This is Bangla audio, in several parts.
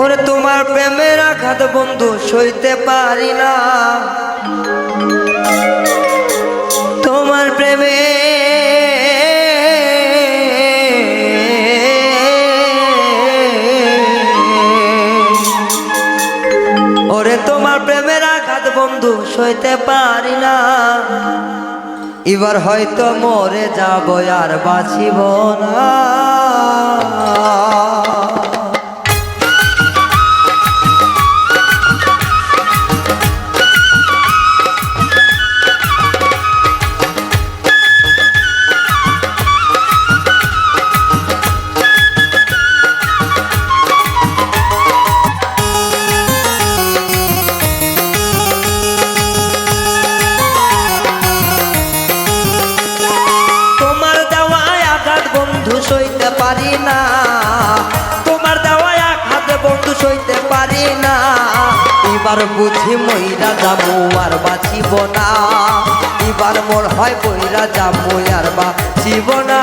ওরে তোমার প্রেমের আঘাত বন্ধু সইতে পারি না। তোমার প্রেমে ওরে তোমার প্রেমের আঘাত বন্ধু সইতে পারি না। এবার হয়তো মরে যাব আর বাঁচিব না। সইতে পারি না। তোমার দেওয়া এক হাতে বন্ধু সইতে পারি না। এবার বুঝি মহিলা যাব আর বাঁচিব না। এবার মোর হয় বইরা যাব আর বাঁচিব না।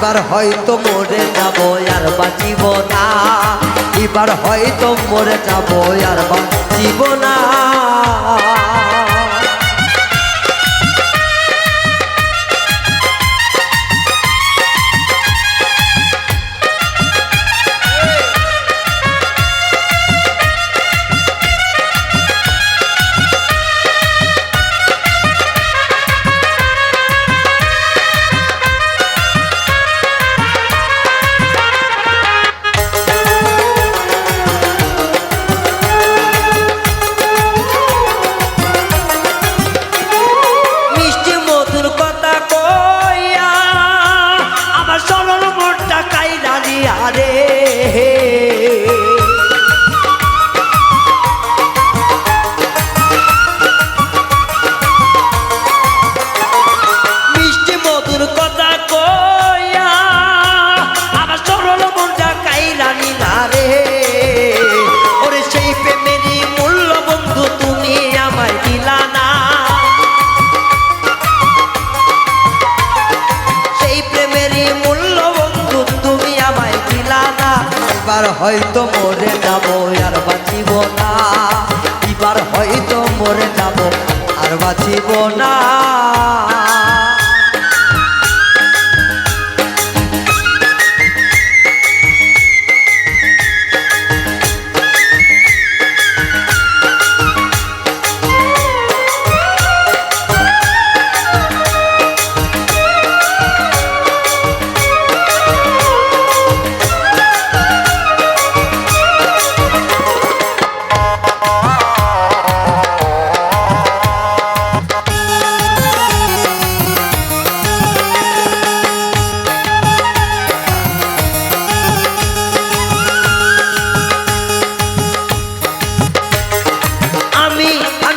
এবার হয়তো মরে যাব আর বাঁচিব না। এবার হয়তো মরে যাব আর বাঁচিব না। এবার হয়তো মরে যাব আর বাঁচিব না। এবার হয়তো মরে যাব আর বাঁচিব না।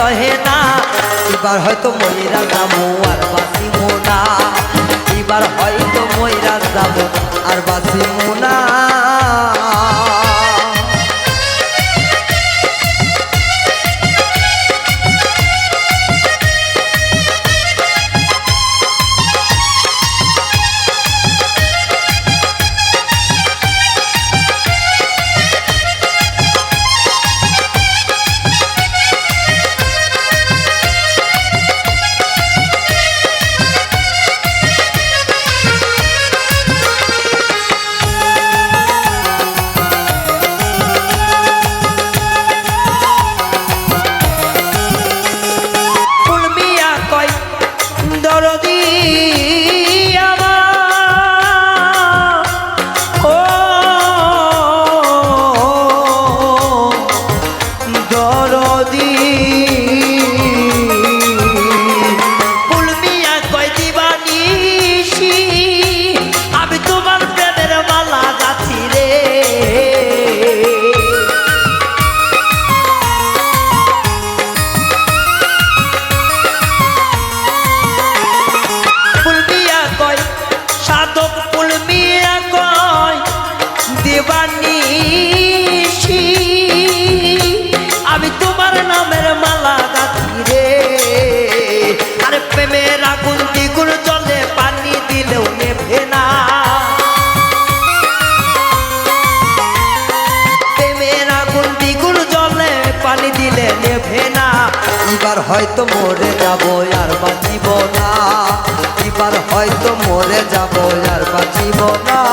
সহে না। এবার হয়তো ময়রা যাব আর বাঁচিব না। এবার হয়তো ময়রা যাব আর বাঁচিব না। হয়তো মরে যাব আর বাঁচিব না। এবার হয়তো মরে যাব আর বাঁচিব না।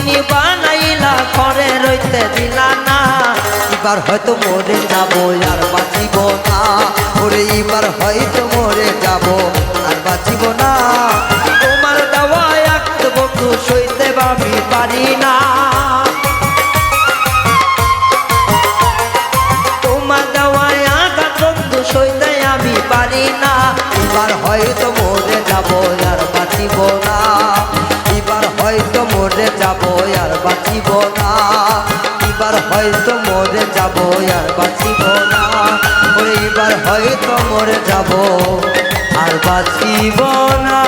কিনে বানাইলা করে রইতে দিলা না। এবার হয়তো মরে যাব আর বাঁচিব না। ওরে, এবার হয়তো মরে যাব আর বাঁচিব না। তোমার দেওয়া এক বন্ধু সইতে আমি পারি না। তোমার দেওয়ায় আঘাত বন্ধু সইতে আমি পারি না। এবার হয়তো মরে যাব আর বাঁচিব না। যাব আর বাঁচিব না। এবার হয়তো মরে যাব আর বাঁচিব না। ওরে এবার হয়তো মরে যাব আর বাঁচিব না।